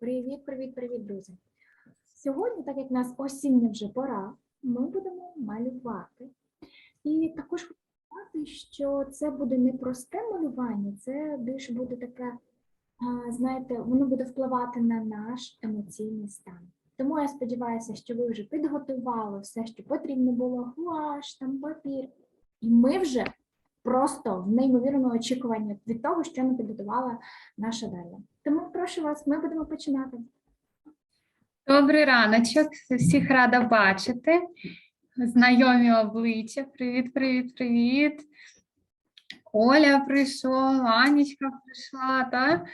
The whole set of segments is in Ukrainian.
Привіт, привіт, привіт, друзі! Сьогодні, так як в нас осіння вже пора, ми будемо малювати. І також сказати, що це буде не просте малювання, це більше буде таке, знаєте, воно буде впливати на наш емоційний стан. Тому я сподіваюся, що ви вже підготували все, що потрібно було, гуаш, там папір. І ми вже просто в неймовірному очікуванні від того, що ми підготувала наша Дар'я. Тому прошу вас, ми будемо починати. Добрий раночок, всіх рада бачити. Знайомі обличчя. Привіт, привіт, привіт. Оля прийшов, Анічка прийшла, так?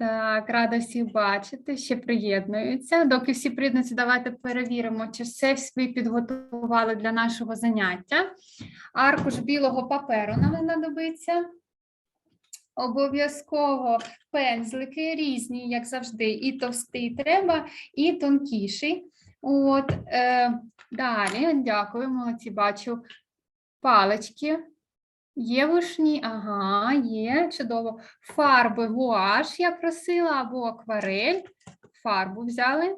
Так, рада всіх бачити, ще приєднуються. Доки всі приєднуються, давайте перевіримо, чи все ви підготували для нашого заняття. Аркуш білого паперу нам знадобиться. Обов'язково пензлики різні, як завжди, і товстий треба, і тонкіший. От, е, далі, дякую, молодці, бачу. Палички. Є вушні, ага, є, чудово. Фарби гуаш я просила, або акварель. Фарбу взяли.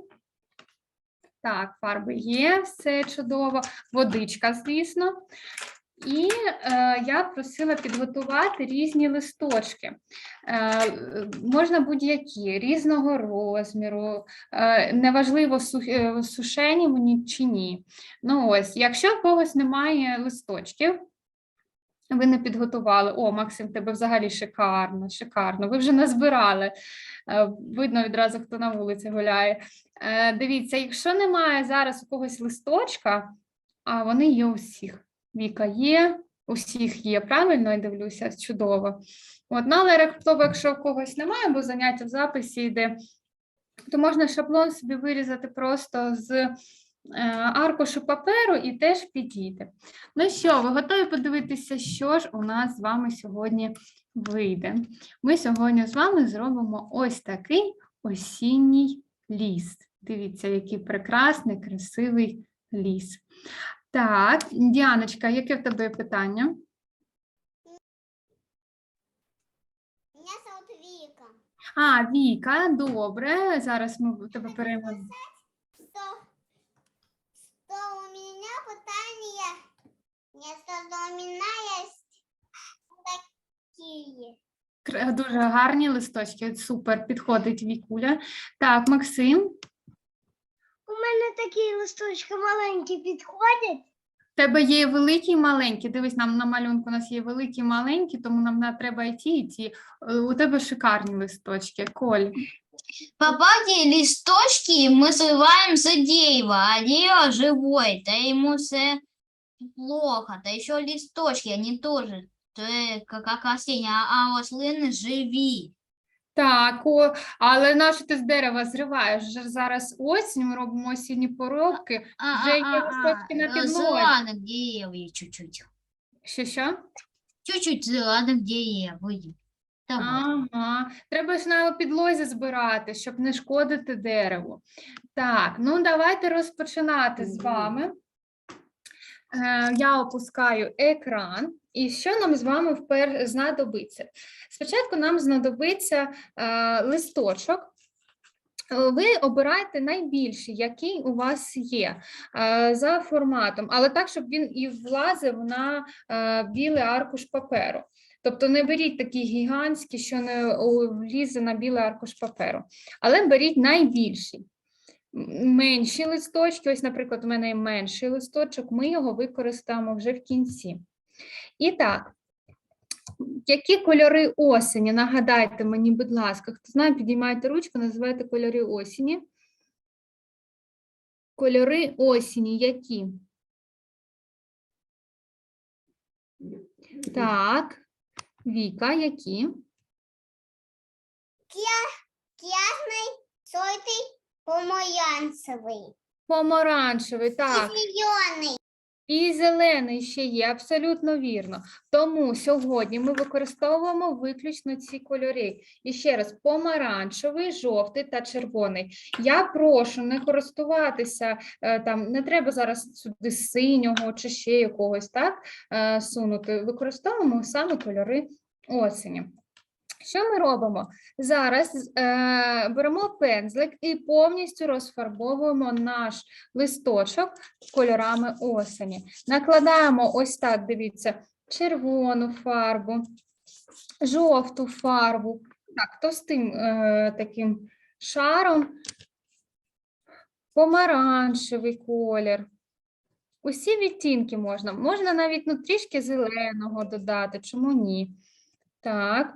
Так, фарби є, все чудово. Водичка, звісно. І е, я просила підготувати різні листочки. Е, можна будь-які, різного розміру, е, неважливо е, сушені вони чи ні. Ну ось, якщо в когось немає листочків, ви не підготували. О, Максим, тебе взагалі шикарно, шикарно. Ви вже назбирали. Е, Видно відразу, хто на вулиці гуляє. Е, Дивіться, якщо немає зараз у когось листочка, а вони є у всіх. Віка є, у всіх є, правильно я дивлюся, чудово. От, ну, але раптово, якщо в когось немає, бо заняття в записі йде, то можна шаблон собі вирізати просто з аркушу паперу і теж підійде. Ну що, ви готові подивитися, що ж у нас з вами сьогодні вийде? Ми сьогодні з вами зробимо ось такий осінній ліс. Дивіться, який прекрасний, красивий ліс. Так, Діаночка, яке в тебе питання? Меня зовут Вика. А, Віка, добре. Зараз ми тебе переймемо. Что, что у меня питание? Что у меня есть такие. Дуже гарні листочки. Супер, підходить Вікуля. Так, Максим, У мене такі листочки маленькі підходять. в тебе є великі і маленькі. Дивись, нам на малюнку у нас є великі і маленькі, тому нам на- треба і ті, і ті. Е, У тебе шикарні листочки. Коль. Попади листочки мы срываем за дерево, а дерево живой, да ему все плохо, да еще листочки, они тоже, то есть как, как растения, а, а рослины живі. Так, о, але нащо ти з дерева зриваєш? Вже зараз осінь, ми робимо осінні поробки. А, Вже а, є а, листочки на а, підлозі. зеленых деревьев чуть-чуть, Що що? чуть-чуть зеленых деревьев. Там Ага, треба ж на підлозі збирати, щоб не шкодити дереву. Так, ну давайте розпочинати з вами. Е, Я опускаю екран. І що нам з вами впер знадобиться? Спочатку нам знадобиться е, листочок. Е, Ви обираєте найбільший, який у вас є е, за форматом, але так, щоб він і влазив на білий аркуш паперу. Тобто не беріть такі гігантські, що не влізе на білий аркуш паперу, але беріть найбільший. Менші листочки, ось, наприклад, у мене є менший листочок, ми його використаємо вже в кінці. І так, які кольори осені? Нагадайте мені, будь ласка, хто знає, підіймайте ручку, називайте кольори осені. Кольори осені які? Так, Віка, які? Красный, сотый, помаранцевый. Помаранчевий, так. зеленый. І зелений ще є, абсолютно вірно. Тому сьогодні ми використовуємо виключно ці кольори. І ще раз, помаранчевий, жовтий та червоний. Я прошу не користуватися, е, там не треба зараз сюди синього чи ще якогось так е, сунути. Використовуємо саме кольори осені. Що ми робимо? Зараз е, беремо пензлик і повністю розфарбовуємо наш листочок кольорами осені. Накладаємо ось так, дивіться, червону фарбу, жовту фарбу, так, товстим е, таким шаром, помаранчевий колір. Усі відтінки можна. Можна навіть ну, трішки зеленого додати, чому ні? Так.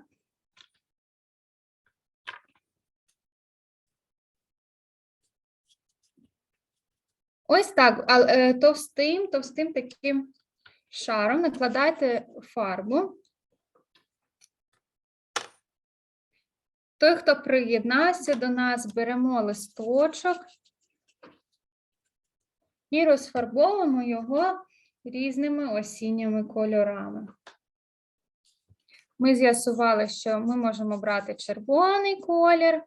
Ось так, а, е, товстим, товстим таким шаром накладайте фарбу. Той, хто приєднався до нас, беремо листочок і розфарбовуємо його різними осінніми кольорами. Ми з'ясували, що ми можемо брати червоний колір,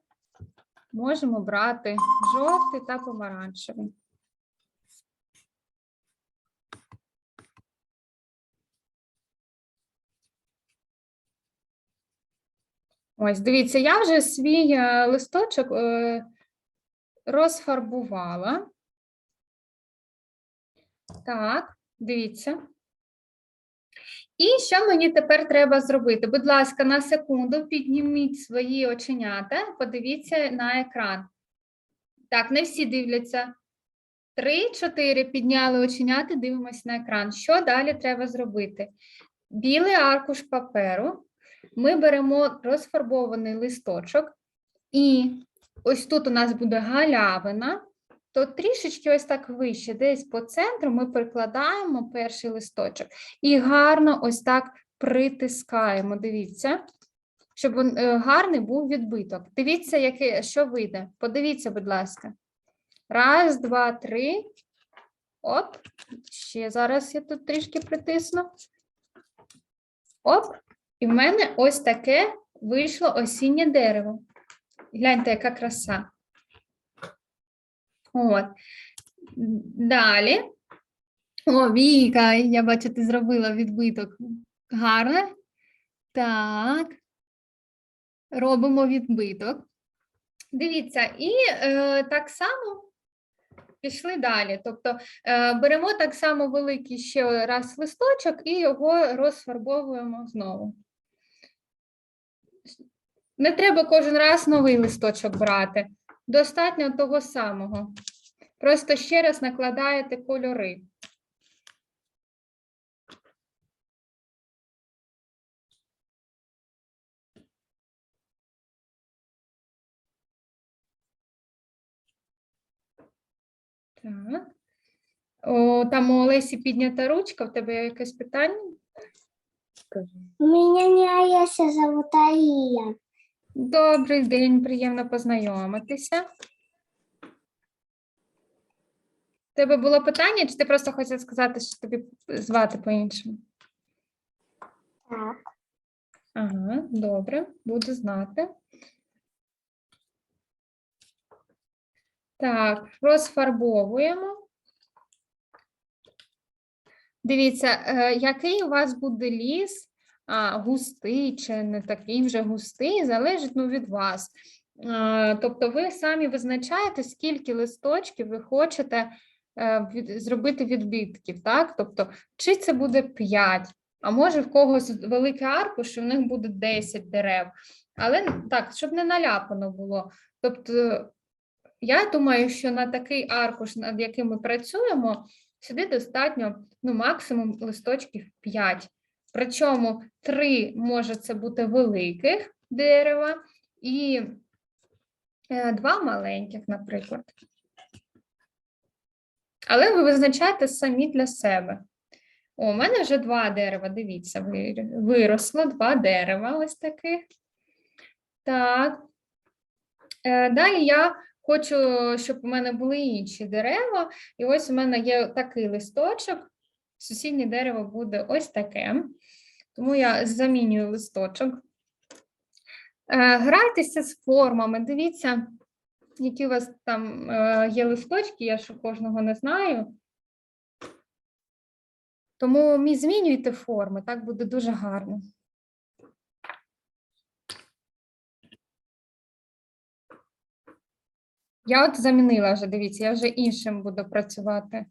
можемо брати жовтий та помаранчевий. Ось, дивіться, я вже свій е, листочок е, розфарбувала. Так, дивіться. І що мені тепер треба зробити? Будь ласка, на секунду підніміть свої оченята, подивіться на екран. Так, не всі дивляться. Три, чотири підняли оченята, дивимося на екран. Що далі треба зробити? Білий аркуш паперу. Ми беремо розфарбований листочок, і ось тут у нас буде галявина, то трішечки ось так вище, десь по центру ми прикладаємо перший листочок і гарно ось так притискаємо. Дивіться, щоб е, гарний був відбиток. Дивіться, яке, що вийде. Подивіться, будь ласка. Раз, два, три. Оп. Ще зараз я тут трішки притисну. Оп. І в мене ось таке вийшло осіннє дерево. Гляньте, яка краса. От. Далі. О, Віка, я бачу, ти зробила відбиток. Гарно. Так. Робимо відбиток. Дивіться, і е, так само пішли далі. Тобто е, беремо так само великий ще раз листочок і його розфарбовуємо знову. Не треба кожен раз новий листочок брати. Достатньо того самого. Просто ще раз накладаєте кольори. Так. О, там у Олесі піднята ручка. В тебе якесь питання? Меня не Аяся зовут Ария. Добрий день, приємно познайомитися. Тебе було питання, чи ти просто хотів сказати, що тобі звати по-іншому? Так. Ага, добре, буду знати. Так, розфарбовуємо. Дивіться, е, який у вас буде ліс, густий чи не такий вже густий, залежить ну, від вас. Тобто ви самі визначаєте, скільки листочків ви хочете е, зробити відбитків, так? Тобто, чи це буде 5, а може в когось великий аркуш, і в них буде 10 дерев. Але так, щоб не наляпано було. Тобто, я думаю, що на такий аркуш, над яким ми працюємо, сюди достатньо ну, максимум листочків 5. Причому 3 може це бути великих дерева і е, два маленьких, наприклад. Але ви визначаєте самі для себе. О, у мене вже два дерева, дивіться, виросло два дерева ось таких. Так. Е, Далі я хочу, щоб у мене були інші дерева. І ось у мене є такий листочок сусіднє дерево буде ось таке. Тому я замінюю листочок. Е, грайтеся з формами, дивіться, які у вас там е, є листочки, я ще кожного не знаю. Тому змінюйте форми, так буде дуже гарно. Я от замінила вже, дивіться, я вже іншим буду працювати.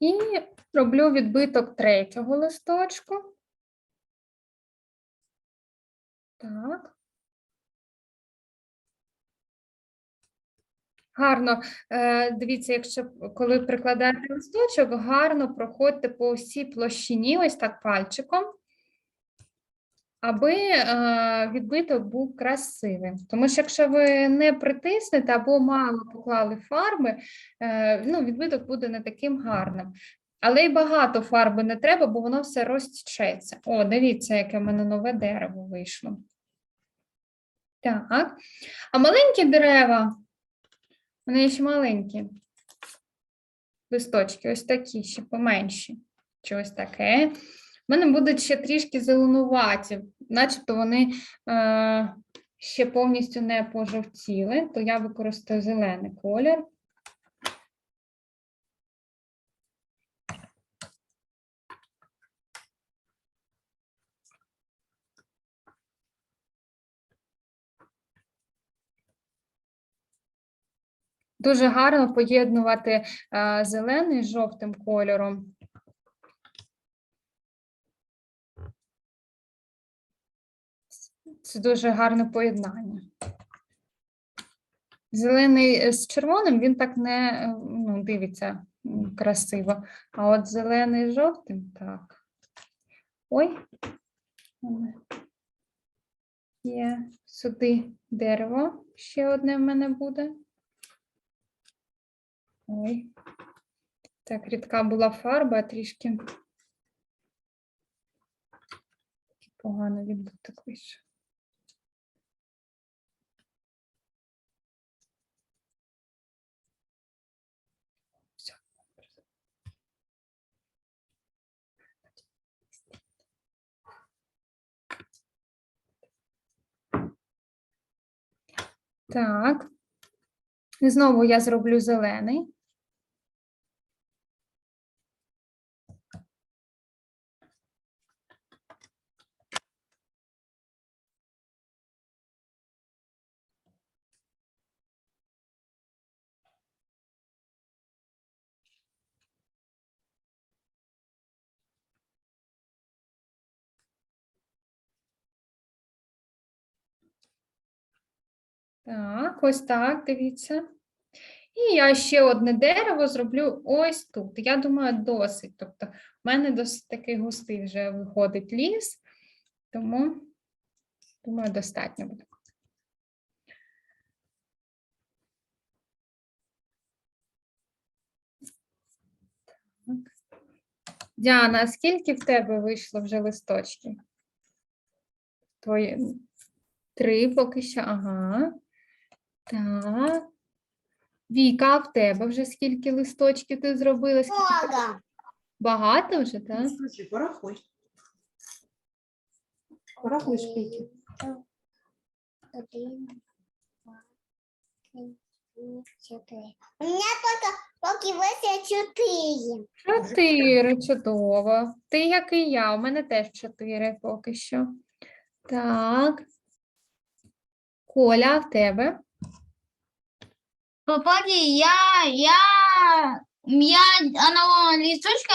І роблю відбиток третього листочку. Так. Гарно. Е, дивіться, якщо коли прикладаєте листочок, гарно проходьте по всій площині, ось так пальчиком, аби е, відбиток був красивим. Тому що якщо ви не притиснете або мало поклали фарби, е, ну, відбиток буде не таким гарним. Але й багато фарби не треба, бо воно все розтічеться. О, дивіться, яке в мене нове дерево вийшло. Так. А маленькі дерева, вони ще маленькі. Листочки, ось такі, ще поменші. Чи ось таке. У мене будуть ще трішки зеленуваті, начебто вони е, ще повністю не пожовтіли, то я використаю зелений колір. Дуже гарно поєднувати е, зелений з жовтим кольором. Це дуже гарне поєднання. Зелений е, з червоним він так не е, ну, дивиться красиво. А от зелений з жовтим так. Ой. Є сюди дерево. Ще одне в мене буде. Ой. Так, рідка була фарба, трішки погано відбуток вийшов. Так. І знову я зроблю зелений. Так, ось так, дивіться. І я ще одне дерево зроблю ось тут. Я думаю, досить. Тобто, в мене досить такий густий вже виходить ліс, тому, думаю, достатньо буде. Діана, скільки в тебе вийшло вже листочків? Твої три поки що, ага. Так. Віка, а в тебе вже скільки листочків ти зробила? Скільки ти- Много. Багато вже, так? Слушай, порахуй. Порахуй шпильки. Один, два, три, четыре. У меня только поки весе чотири. Чотири, чудово. Ти, як і я, у мене теж чотири поки що. Так. Коля, а в тебе? Попади, я, я, я одного листочка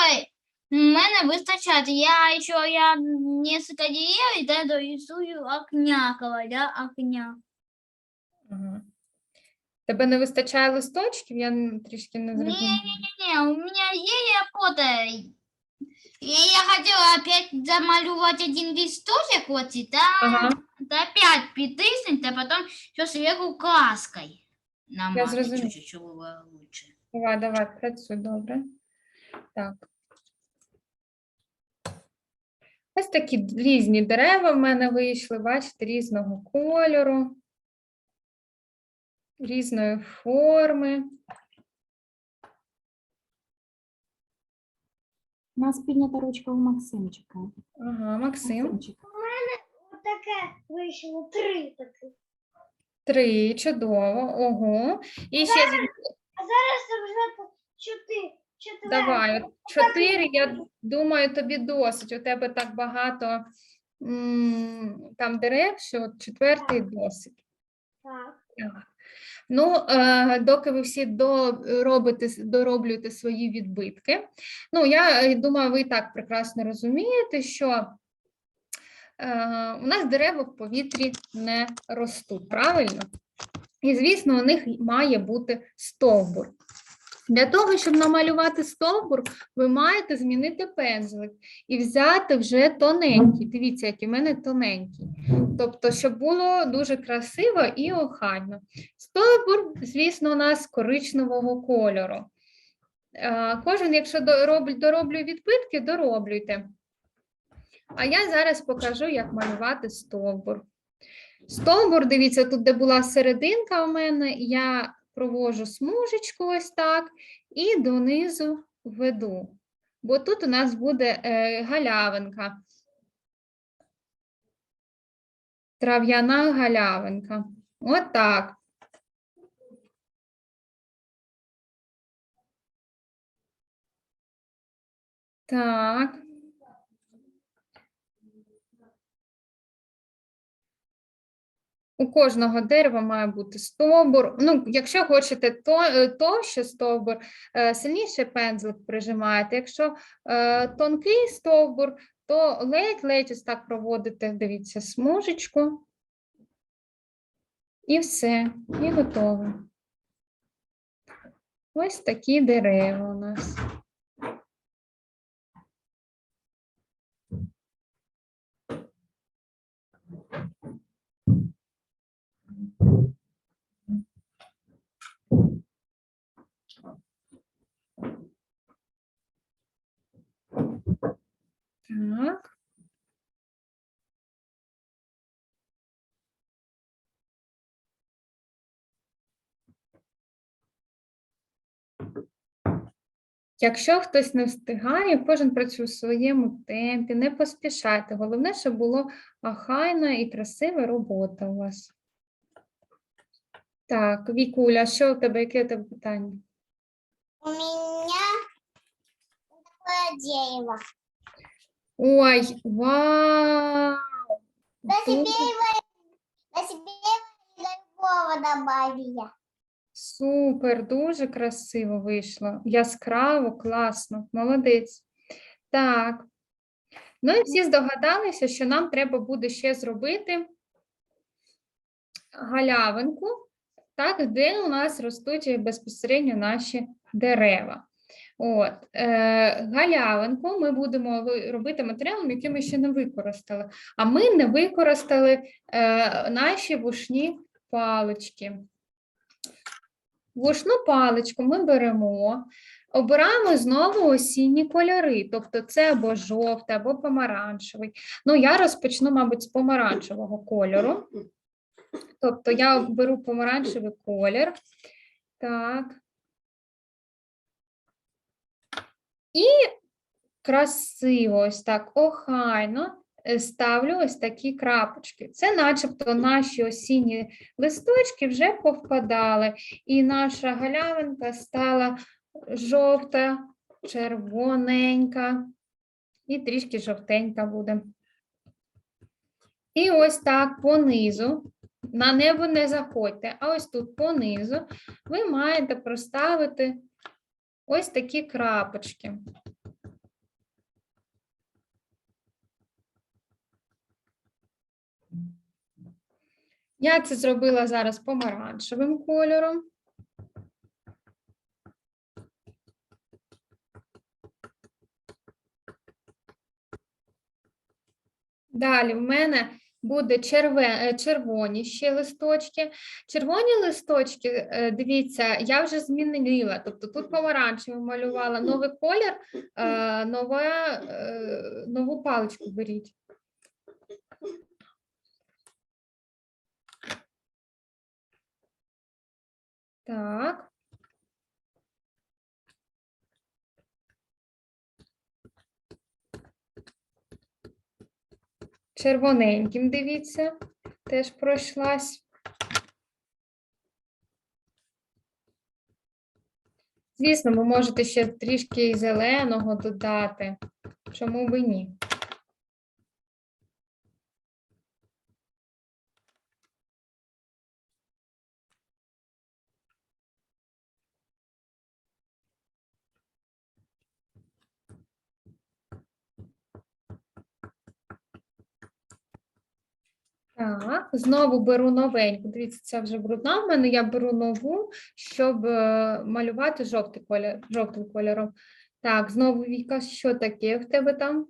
мене вистачає. Я еще я несколько деревьев, и да, дорисую окнякова, да, окня. Ага. Тебе не вистачає листочків? Я трішки не зрозуміла. Не, у меня есть работа. И я хотела опять замалювать один листочек вот и там, Ага, это опять притиснуть, а потом еще сверху краской намазать зрозумів. чуть-чуть, чтобы было лучше. давай, давай, працюй, добре. Так. Ось такі різні дерева в мене вийшли, бачите, різного кольору, різної форми. У нас піднята ручка у Максимчика. Ага, Максим. Максимчик. Вот такая вышла, три таких. Три, чудово. Ого. І ще А зараз це вже чотири. Давай. от Чотири, я думаю, тобі досить. У тебе так багато м, там дерев, що от четвертий досить. Так. Так. Ну, е, доки ви всі доробите, дороблюєте свої відбитки. Ну, я е, думаю, ви і так прекрасно розумієте, що у нас дерева в повітрі не ростуть, правильно? І, звісно, у них має бути стовбур. Для того, щоб намалювати стовбур, ви маєте змінити пензлик і взяти вже тоненький. Дивіться, який в мене тоненький. Тобто, щоб було дуже красиво і охайно. Стовбур, звісно, у нас коричневого кольору. Е, Кожен, якщо дороб- дороблює відбитки, дороблюйте. А я зараз покажу, як малювати стовбур. Стовбур, дивіться, тут, де була серединка у мене, я провожу смужечку ось так і донизу веду. Бо тут у нас буде е, галявинка. Трав'яна галявинка. Отак. Так. У кожного дерева має бути стовбур. Ну, якщо хочете, то, е, товще стовбур, е, сильніше пензлик прижимаєте. Якщо е, тонкий стовбур, то ледь-ледь ось так проводите, дивіться, смужечку. І все, і готово. Ось такі дерева у нас. Так. Якщо хтось не встигає, кожен працює у своєму темпі, не поспішайте. Головне, щоб було охайна і красива робота у вас. Так, Вікуля, що у тебе, яке у тебе питання? У меня такое дерево. Ой, вау! Да себе его, да себе его другого добавили. Супер, дуже красиво вийшло. Яскраво, класно, молодець. Так. Ну і всі здогадалися, що нам треба буде ще зробити галявинку, так, де у нас ростуть безпосередньо наші дерева. От, е, галявинку ми будемо робити матеріалом, який ми ще не використали. А ми не використали е, наші вушні палички. Вушну паличку ми беремо, обираємо знову осінні кольори, тобто це або жовтий, або помаранчевий. Ну, я розпочну, мабуть, з помаранчевого кольору. Тобто я беру помаранчевий колір. Так. І красиво, ось так, охайно е, ставлю ось такі крапочки. Це начебто наші осінні листочки вже повпадали, і наша галявинка стала жовта, червоненька і трішки жовтенька буде. І ось так понизу, на небо не заходьте, а ось тут понизу ви маєте проставити ось такі крапочки. Я це зробила зараз помаранчевим кольором. Далі в мене буде черве, е, червоні ще листочки. Червоні листочки, е, дивіться, я вже змінила. Тобто тут помаранчевий малювала новий колір, е, нове, е, нову паличку беріть. Так. Червоненьким, дивіться, теж пройшлась. Звісно, ви можете ще трішки зеленого додати. Чому би ні? Так, знову беру новеньку. Дивіться, це вже брудна в мене. Я беру нову, щоб е, малювати жовтий колір, жовтим кольором. Так, знову Віка, що таке в тебе там?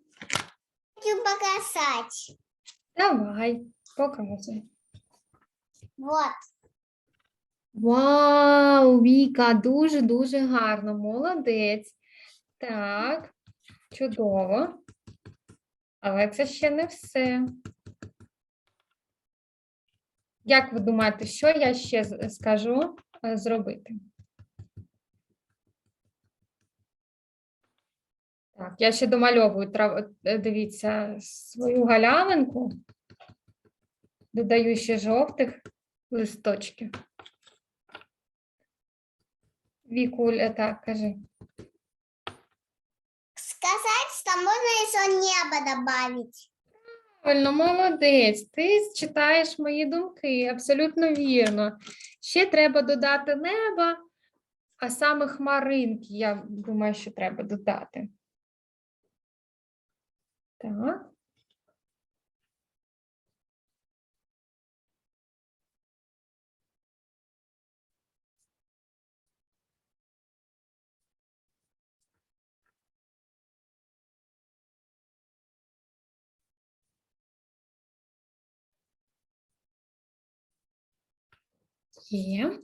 Хочу показать. Давай, показуй. Вот. Вау, Віка, дуже-дуже гарно, молодець. Так, чудово. Але це ще не все. Як ви думаєте, що я ще скажу е, зробити? Так, я ще домальовую е, дивіться, свою галявинку. Додаю ще жовтих листочків. Вікуля, так, кажи. Сказать, что можно еще небо добавить. Правильно, молодець. Ти читаєш мої думки, абсолютно вірно. Ще треба додати неба, а саме хмаринки, я думаю, що треба додати. Так. Є.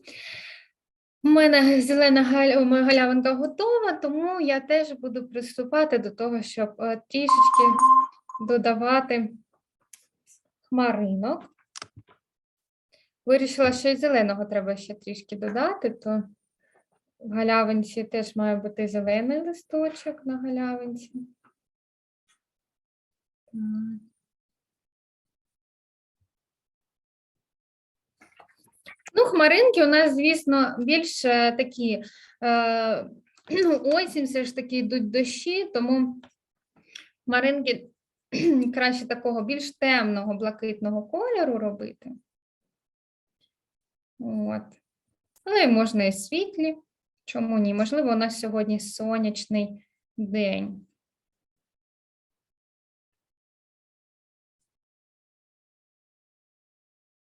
У мене зелена галявинка готова, тому я теж буду приступати до того, щоб е, трішечки додавати хмаринок. Вирішила, що і зеленого треба ще трішки додати, то в галявинці теж має бути зелений листочок на галявинці. Так. Ну, хмаринки у нас, звісно, більш е, такі, е, ну, осінь все ж таки йдуть дощі, тому хмаринки краще такого більш темного блакитного кольору робити. От. Але можна і світлі. Чому ні? Можливо, у нас сьогодні сонячний день.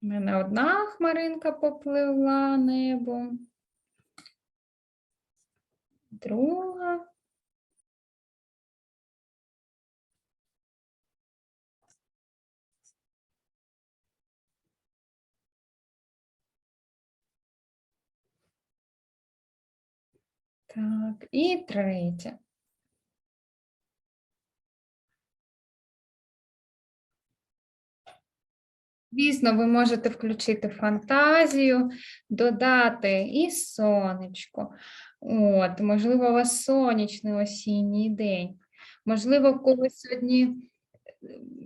Мене одна хмаринка попливла небом. Друга. Так, і третя. Звісно, ви можете включити фантазію, додати і сонечко. От, можливо, у вас сонячний осінній день. Можливо, когось сьогодні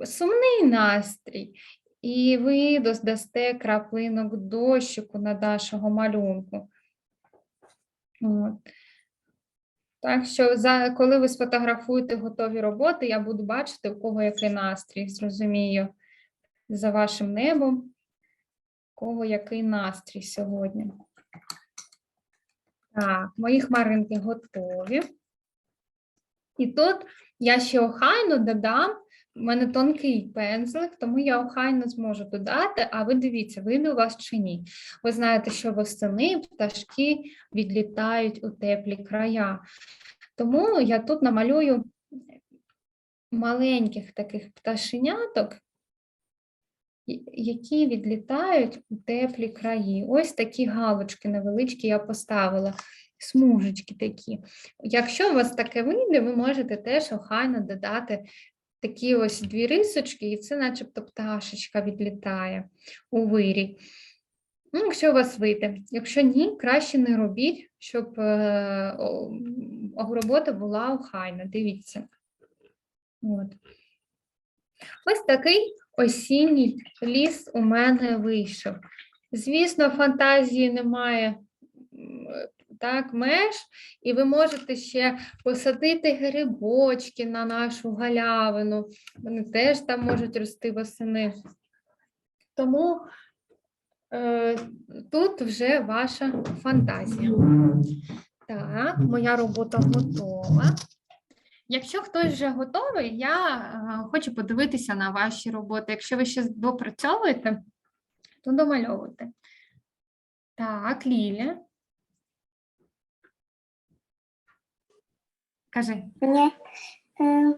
е, сумний настрій, і ви додасте краплинок дощику на нашого малюнку. От. Так що, за, коли ви сфотографуєте готові роботи, я буду бачити, у кого який настрій, зрозумію за вашим небом, у кого який настрій сьогодні. Так, мої хмаринки готові. І тут я ще охайно додам, у мене тонкий пензлик, тому я охайно зможу додати, а ви дивіться, вийде у вас чи ні. Ви знаєте, що восени пташки відлітають у теплі края. Тому я тут намалюю маленьких таких пташеняток, які відлітають у теплі краї. Ось такі галочки невеличкі я поставила, смужечки такі. Якщо у вас таке вийде, ви можете теж охайно додати такі ось дві рисочки, і це начебто пташечка відлітає у вирій. Ну, якщо у вас вийде. Якщо ні, краще не робіть, щоб е, робота була охайна. Дивіться. От. Ось такий осінній ліс у мене вийшов. Звісно, фантазії немає так, меж, і ви можете ще посадити грибочки на нашу галявину. Вони теж там можуть рости восени. Тому е, тут вже ваша фантазія. Так, моя робота готова. Якщо хтось вже готовий, я е, хочу подивитися на ваші роботи. Якщо ви ще допрацьовуєте, то домальовуйте. Так, Ліля. Кажи. Мне, э,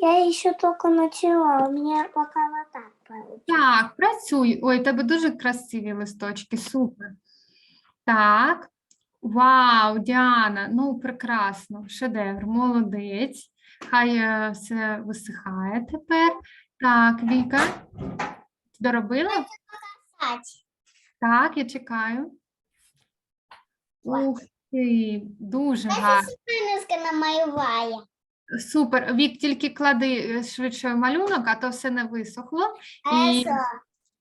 я еще только начала, у меня пока вот так получилось. Так, працюй. Ой, у тебе дуже красиві листочки, супер. Так. Вау, Діана, ну прекрасно, шедевр, молодець. Хай е, все висихає тепер. Так, Віка, ти доробила? Так, я чекаю. Ух ти, дуже гарно. Супер. Вік, тільки клади е, швидше малюнок, а то все не висохло. І-.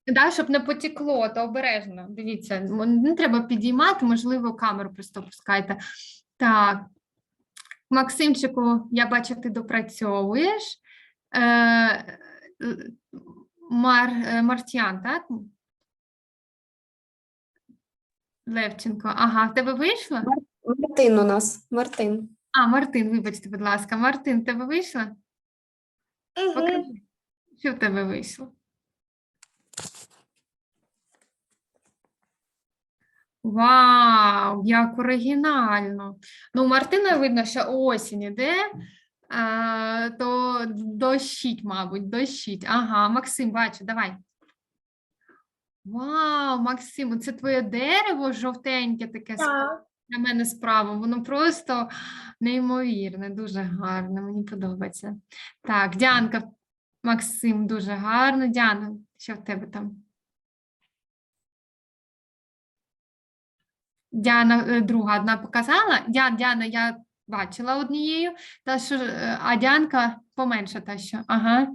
Да, щоб не потекло, то обережно. Дивіться, не треба підіймати, можливо, камеру просто опускайте. Так, Максимчику, я бачу, ти допрацьовуєш. Е, е, Мар, е, Мартіан, так? Левченко. Ага, в тебе вийшло? Мартин у нас. Мартин. А, Мартин, вибачте, будь ласка. Мартин, в тебе вийшло? Покажи, що в тебе вийшло? Вау, як оригінально. Ну, у Мартина видно, що осінь іде, а, то дощить, мабуть, дощить. Ага, Максим, бачу, давай. Вау, Максим, це твоє дерево жовтеньке таке справа- на мене справа. Воно просто неймовірне, дуже гарне, мені подобається. Так, Діанка, Максим, дуже гарно. Діана, що в тебе там? Діана, е, друга одна показала. Діана, Діана, я бачила однією, та що, е, а Діанка поменше та що. Ага.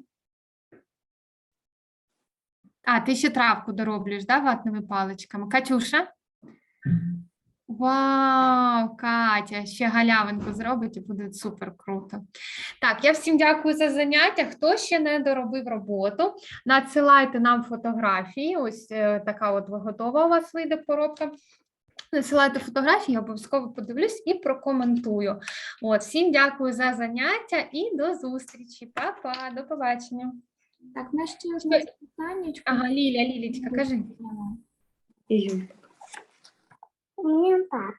А, ти ще травку дороблюєш, да, ватними паличками. Катюша? Вау, Катя, ще галявинку зробить і буде супер круто. Так, я всім дякую за заняття. Хто ще не доробив роботу, надсилайте нам фотографії. Ось е, така от готова у вас вийде поробка. Насилайте фотографії, я обов'язково подивлюсь і прокоментую. От, всім дякую за заняття і до зустрічі. Па-па, до побачення. Так, в нас ще одне питання. Ага, Ліля, Лілічка, кажи. І Юль. У меня так.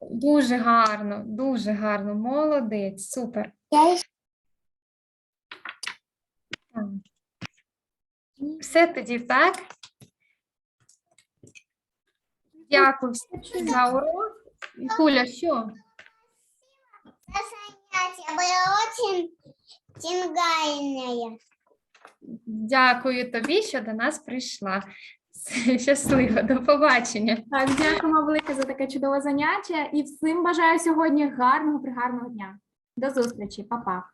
Дуже гарно, дуже гарно, молодець, супер. Все тоді, так? Дякую всім за урок. Куля, що? за занятие было очень тингайное. Дякую тобі, що до нас прийшла. Щасливо, до побачення. Так, дякуємо велике за таке чудове заняття і всім бажаю сьогодні гарного пригарного дня. До зустрічі, па-па.